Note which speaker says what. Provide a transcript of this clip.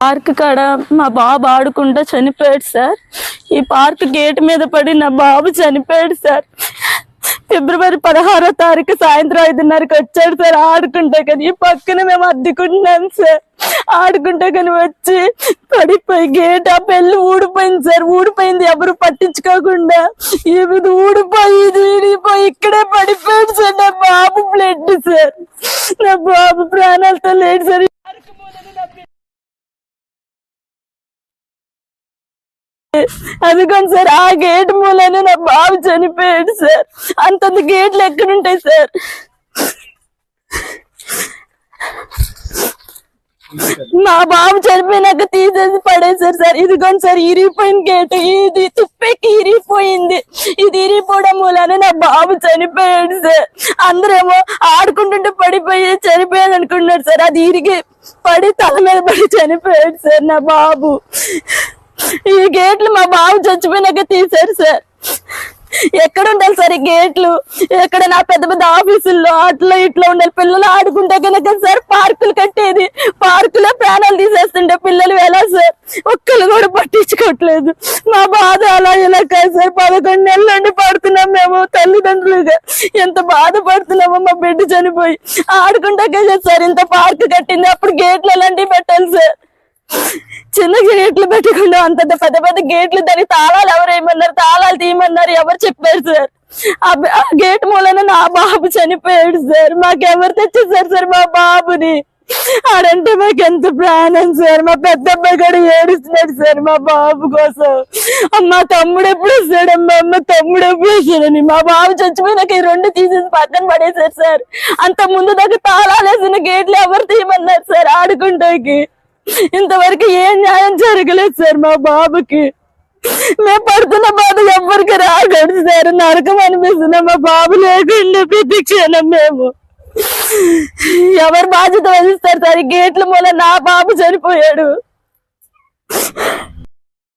Speaker 1: Park కాడ మా బాబు ఆడుకుంటా చనిపోయాడు సార్. ఈ పార్క్ గేట్ మీద పడి నా బాబు చనిపోయాడు సార్. ఫిబ్రవరి పదహారో తారీఖు సాయంత్రం ఐదున్నరకి వచ్చాడు సార్ ఆడుకుంటా కానీ ఈ పక్కన మేము అద్దెకుంటున్నాం సార్. ఆడుకుంటా కానీ వచ్చి పడిపోయి గేట్ ఆ పెళ్ళి ఊడిపోయింది సార్. ఊడిపోయింది ఎవరు పట్టించుకోకుండా. ఇది ఊడిపోయి ఇది ఇక్కడే పడిపోయాడు సార్ నా బాబు బ్లడ్ సార్. నా బాబు ప్రాణాలతో లేడు సార్. అందుకని సార్ ఆ గేట్ మూలనే నా బాబు చనిపోయాడు సార్. అంతంత గేట్లు ఎక్కడుంటాయి సార్? మా బాబు చనిపోయినాక తీసేసి పడేశారు సార్. ఇదిగోండి సార్ ఇరిగిపోయిన గేట్ ఇది తుప్పెకి ఇరిగిపోయింది. ఇది ఇరిగిపోవడం మూలాన నా బాబు చనిపోయాడు సార్. అందరేమో ఆడుకుంటుంటే పడిపోయి చనిపోయాడు అనుకుంటున్నారు సార్. అది ఇరిగి పడి తల మీద పడి చనిపోయాడు సార్ నా బాబు. ఈ గేట్లు మా బాబు చచ్చిపోయినాక తీశారు సార్. ఎక్కడ ఉండాలి సార్ ఈ గేట్లు? ఎక్కడ నా పెద్ద పెద్ద ఆఫీసుల్లో అట్లా ఇట్లా ఉండాలి. పిల్లలు ఆడుకుంటే కనుక సార్ పార్కులు కట్టేది. పార్కులో ప్రాణాలు తీసేస్తుంటే పిల్లలు ఎలా సార్? ఒక్కరు కూడా పట్టించుకోవట్లేదు. మా బాధ అలా ఇలా కాదు సార్. పదకొండు నెలల నుండి పడుతున్నాం మేము తల్లిదండ్రులుగా. ఎంత బాధపడుతున్నామో మా బిడ్డ చనిపోయి. ఆడుకుంటే కదా సార్ ఇంత పార్క్ కట్టింది. అప్పుడు గేట్లు ఎలాంటివి పెట్టాలి సార్? చిన్న గేట్లు పెట్టకుండా అంత పెద్ద పెద్ద గేట్లు దాని తాళాలు ఎవరు ఏమన్నారు తాళాలు తీయమన్నారు. ఎవరు చెప్పారు సార్? ఆ ఆ గేట్ మూలన నా బాబు చనిపోయాడు సార్. మాకెవరు తెచ్చేసారు సార్ మా బాబుని? ఆడంటే మాకు ఎంత ప్రాణం సార్? మా పెద్ద అబ్బాయి కూడా ఏడుస్తున్నాడు సార్ మా బాబు కోసం. అమ్మ తమ్ముడు ఎప్పుడు వస్తాడమ్మా అమ్మ తమ్ముడు ఎప్పుడు వస్తాడని? మా బాబు చచ్చిపోయినాక ఈ రెండు తీసేసి పక్కన పడేశారు సార్. అంత ముందు దాకా తాళాలు వేసిన గేట్లు ఎవరు తీయమన్నారు సార్ ఆడుకుంటాకి? ఇంతవరకు ఏం న్యాయం జరగలేదు సార్ మా బాబుకి. మేము పడుతున్న బాధ ఎవ్వరికి రాకూడదు సార్. నరకం అనిపిస్తున్నా మా బాబు లేకుండా ప్రతి మేము. ఎవరు బాధ్యత వహిస్తారు సార్? గేట్ల మూల నా బాబు చనిపోయాడు.